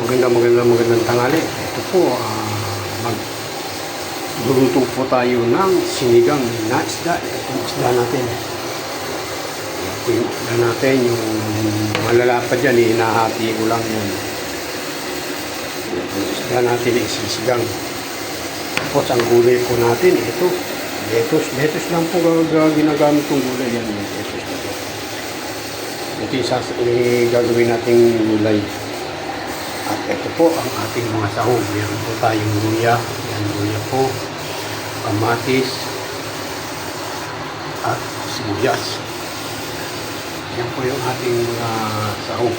maganda maganda magandang tangali. Ito po, ah, mag luluto po tayo ng sinigang na isda. Ito yung isda natin. Po yung isda natin, yung malalapad yan, eh, hinahati ko lang yan. Po yung isda natin, eh, sisigang. Tapos ang gulay po natin, ito, lettuce. Lettuce lang po ginagamit kong gulay yan, lettuce na to. Ito yung gagawin nating gulay. Ito po ang ating mga sahog. Meron po tayong luya. Yan luya po. Kamatis. At sibuyas. Yan po yung ating mga sahog.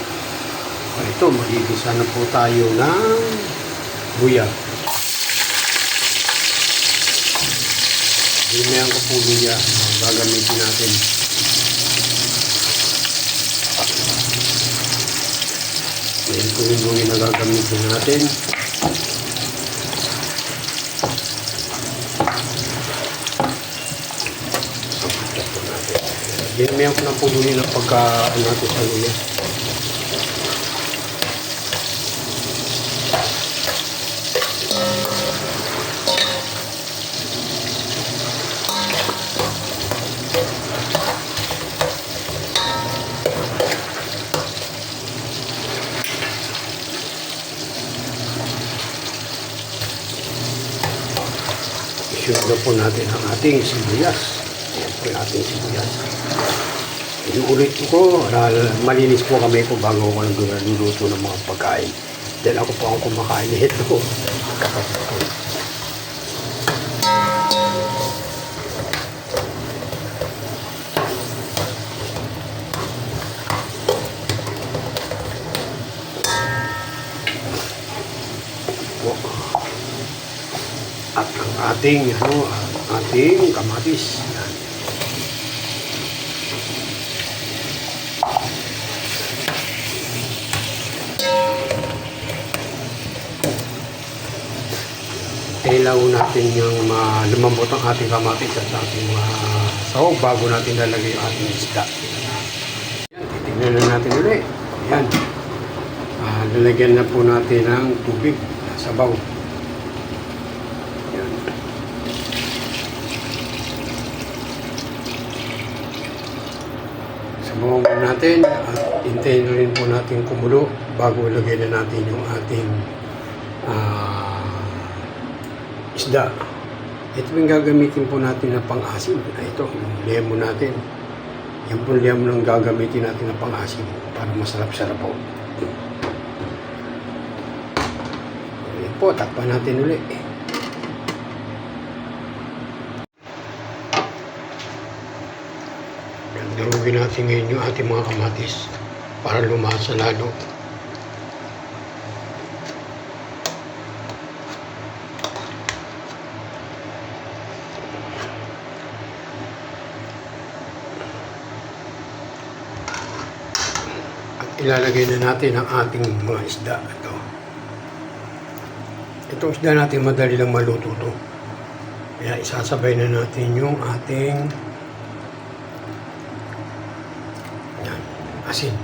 At ito, magigisa na po tayo ng luya. Dinayan ko po luya. Gagamitin natin. Yan po yung luya na gagamitin natin. Dinayan ko na po luya na pagka ano natin sa luya. Na po natin ang ating sibuyas. Yan po yung ating sibuyas. Inuulit ko, malinis po kami po bago ako nagluluto ng mga pagkain. Dahil ako po ang kumakain nito. Ko. Po. Ang ating, ano, ating kamatis. Yan. Kailangan natin yung uh, lumambot ang ating kamatis at ating mga sahog bago natin lalagay yung ating isda. Yan, titignan na natin ulit. Yan. Ah, lalagyan na po natin ng tubig, sabaw. Yan. Muna natin at hintayin na rin po natin kumulo bago ilagay na natin yung ating ah, isda. Ito yung gagamitin po natin na pang-asim. Ito, yung lemon natin. Yan po lemon ang gagamitin natin na pang-asim para masarap-sarap po. Ayan po, takpan natin ulit. Durugin natin ngayon yung ating mga kamatis para lumasa lalo. At ilalagay na natin ang ating mga isda. Ito. Itong isda natin madali lang maluto to. Kaya isasabay na natin yung ating asin.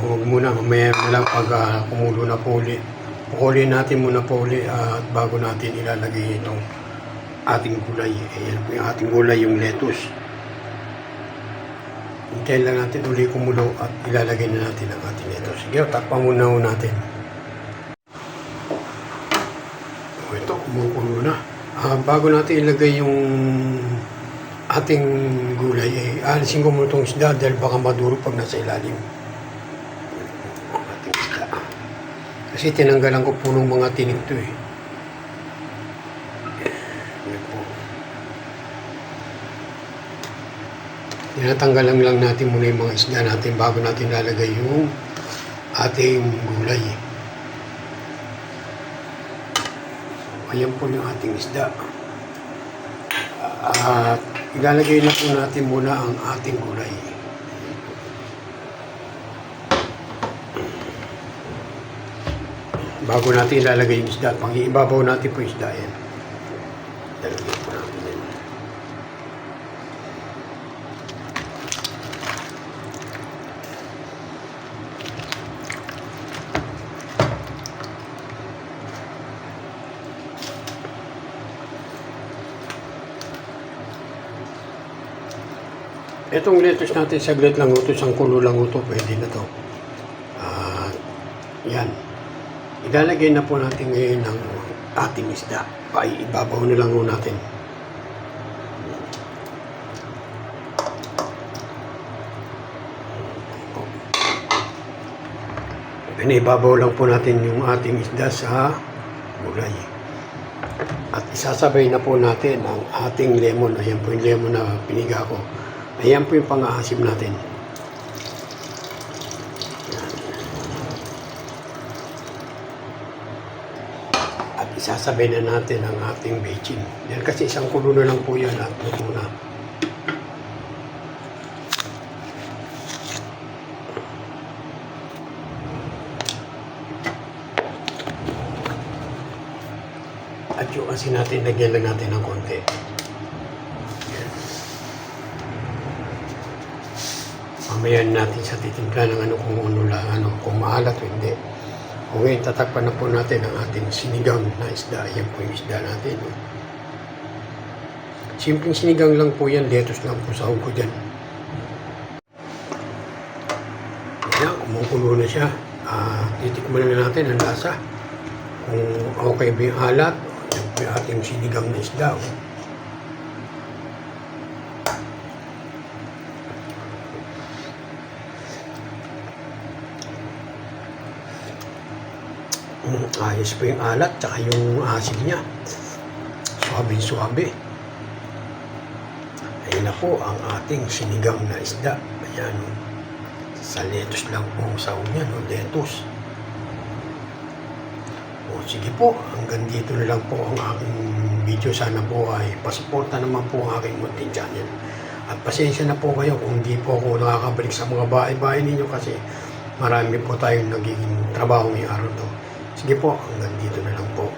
Huwag muna, mamaya na lang pag ah, kumulo na po ulit. Pukulin natin muna po ulit at bago natin ilalagay itong ating gulay. Ayan po yung ating gulay, yung lettuce. Hintayin lang natin uli kumulo at ilalagay na natin ang ating lettuce. Sige, takpan muna ho natin. O, ito, kumukulo na. Ah, bago natin ilagay yung ating gulay, eh, alisin ko muna itong isda dahil baka maduro pag nasa ilalim. Ating isda. Kasi tinanggalan ko po ng mga tinik to eh. Yan po. Tinatanggalan lang natin muna yung mga isda natin bago natin lalagay yung ating gulay. Ayan po yung ating isda. At ilalagay na po natin muna ang ating gulay. Bago natin ilalagay yung isda, pang ibabaw natin po isda yan. Ilalagay po natin yan. Itong lettuce natin, saglit lang ito, isang kulo lang ito, pwede na to. At yan. Ilalagay na po natin ngayon ng ating isda. Ay, ibabaw na lang natin. Pinibabaw lang po natin yung ating isda sa gulay. At isasabay na po natin ang ating lemon. Ayan po yung lemon na piniga ko. Ayan po yung pang-aasim natin. At isasabay na natin ang ating baking. Yan kasi isang kulo na lang po yan at luto na. At yung asin natin, lagyan lang natin ng konti. Mamaya natin sa titimpla ng ano kung ano lang, ano, kung maalat o hindi. O ngayon, tatakpan na po natin ang ating sinigang na isda. Yan po yung isda natin. no. Simpleng sinigang lang po yan, lettuce lang po sa ko dyan. Yan, kumukulo na siya. Ah, titikman na natin ang lasa. Kung okay ba yung alat, yan po yung ating sinigang na isda. oh. Ayos po yung alat, tsaka yung asin niya. Suabe-suabe. Ayun na po ang ating sinigang na isda. Ayan, oh. sa lettuce lang po ang sahog niya, no? lettuce. O sige po, hanggang dito na lang po ang aking video. Sana po ay pasuporta naman po ang aking munting channel. At pasensya na po kayo kung hindi po ako nakakabalik sa mga bahay-bahay ninyo kasi marami po tayong nagiging trabaho ngayong araw to. Sige po, hanggang dito na lang po.